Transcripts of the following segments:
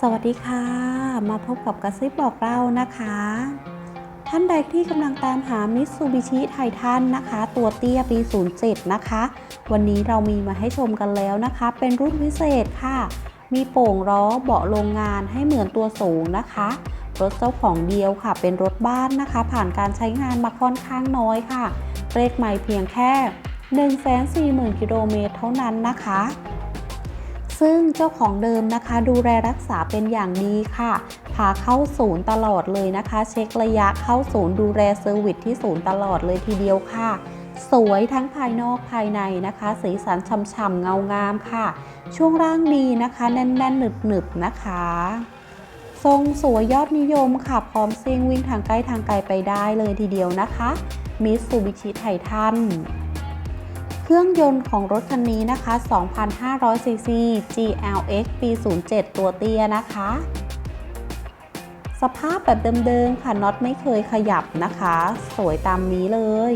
สวัสดีค่ะ มาพบกับกระซิบบอกเล่านะคะ ท่านใดที่กำลังตามหามิตซูบิชิไททันนะคะ ตัวเตี้ยปี 07 นะคะ วันนี้เรามีมาให้ชมกันแล้วนะคะ เป็นรุ่นพิเศษค่ะ มีโป่งล้อเบาะโรงงานให้เหมือนตัวสูงนะคะ รถเจ้าของเดียวค่ะ เป็นรถบ้านนะคะ ผ่านการใช้งานมาค่อนข้างน้อยค่ะเลขใหม่เพียงแค่ 140,000 กิโลเมตรเท่านั้นนะคะ ซึ่งเจ้าของเดิมนะคะดูแลรักษาเป็นอย่างดีค่ะ พาเข้าศูนย์ตลอดเลยนะคะ เช็คระยะเข้าศูนย์ดูแลเซอร์วิสที่ศูนย์ตลอดเลยทีเดียวค่ะ สวยทั้งภายนอกภายในนะคะ สีสันฉ่ำๆเงางามค่ะ ช่วงร่างดีนะคะ แน่นๆหนึบๆนะคะทรงสวยยอดนิยมค่ะ พร้อมซิ่งวิ่งทางใกล้ทางไกลไปได้เลยทีเดียวนะคะมิตซูบิชิไททัน เครื่องยนต์ของรถคันนี้นะคะ 2,500ซีซี GLX ปี 07 ตัวเตี้ยนะคะ สภาพแบบเดิมๆค่ะน็อตไม่เคยขยับนะคะ สวยตามนี้เลย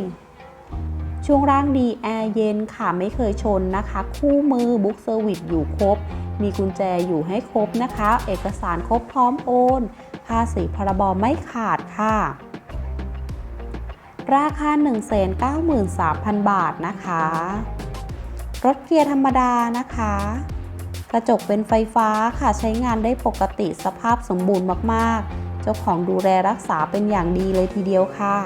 ช่วงล่างดีแอร์เย็นค่ะไม่เคยชนนะคะ คู่มือบุ๊กเซอร์วิสอยู่ครบ มีกุญแจอยู่ให้ครบนะคะ เอกสารครบพร้อมโอน ภาษีพรบไม่ขาดค่ะ ราคา 193,000 บาทนะคะ รถเกียร์ธรรมดานะคะ กระจกเป็นไฟฟ้าค่ะใช้งานได้ปกติสภาพสมบูรณ์มากๆ เจ้าของดูแลรักษาเป็นอย่างดีเลยทีเดียวค่ะ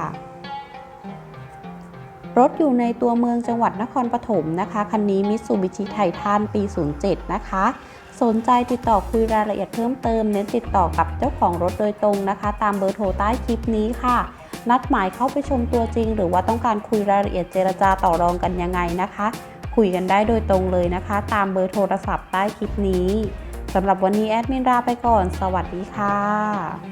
รถอยู่ในตัวเมืองจังหวัดนครปฐมนะคะ คันนี้มิตซูบิชิไททันปี 07 นะคะสนใจติดต่อคุยรายละเอียดเพิ่มเติม เน้นติดต่อกับเจ้าของรถโดยตรงนะคะ ตามเบอร์โทรใต้คลิปนี้ค่ะ นัดหมายเข้าไปชมตัวจริง หรือว่าต้องการคุยรายละเอียดเจรจาต่อรองกันยังไงนะคะ คุยกันได้โดยตรงเลยนะคะ ตามเบอร์โทรศัพท์ใต้คลิปนี้สำหรับวันนี้แอดมินลาไปก่อน สวัสดีค่ะ